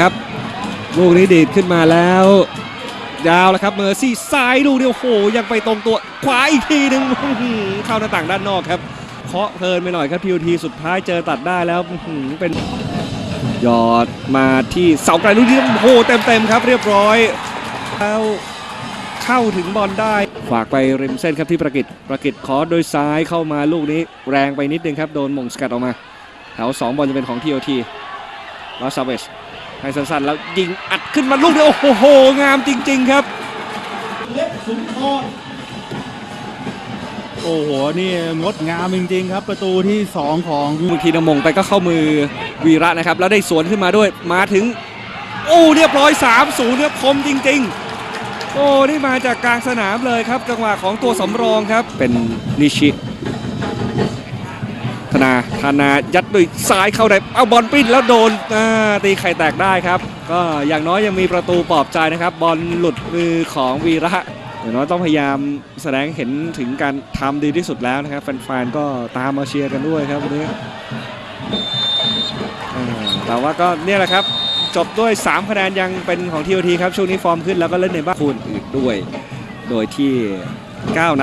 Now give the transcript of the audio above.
ครับ ลูกนี้ดีดขึ้นมาแล้ว ยาวแล้วครับเมอร์ซี่ซ้ายลูกเดียวโหยังไปตรงตัวขวาอีกทีหนึ่งเข้าหน้าต่างด้านนอกครับเคาะเพลินไปหน่อยครับพีทีสุดท้ายเจอตัดได้แล้วเป็นยอดมาที่เสาไกลลูกนี้โอ้โหเต็มๆครับ เรียบร้อยแล้วเข้าถึงบอลได้ ฝากไปริมเส้นครับที่ประกิตประกิตขอโดยซ้ายเข้ามาลูกนี้ แรงไปนิดนึงครับ โดนมงสกัดออกมาแถวสองบอลจะเป็นของทีโอทีลอสซาเวส ให้สั้นๆแล้วยิงอัดขึ้นมาลูกเดียวโอ้โห งามจริง ๆ ครับโอ้โห นี่งดงามจริง ๆ ครับ ประตูที่ 2 ของบางทีนำมงไปก็เข้ามือวีระนะครับ แล้วได้สวนขึ้นมาด้วยมาถึง โอ้เรียบร้อย3 0เนี่ยคมจริง ๆ โอ้นี่มาจากกลางสนามเลยครับจังหวะของตัวสำรองครับเป็นนิชิธ นาธนายัดด้วยซ้ายเข้าได้เอาบอลปิ้นแล้วโดนตีไข่แตกได้ครับ ก็อย่างน้อยยังมีประตูปลอบใจนะครับ บอลหลุดมือของวีระอย่างน้อยต้องพยายามแสดงเห็นถึงการทำดีที่สุดแล้วนะครับแฟนๆก็ตามมาเชียร์กันด้วยครับวันนี้แต่ว่าก็เนี่ยแหละครับจบด้วย 3 คะแนนยังเป็นของทีโอทีครับ ช่วงนี้ฟอร์มขึ้นแล้วก็เล่นในบ้านคูณอื่นด้วย โดยที่ 9 นัด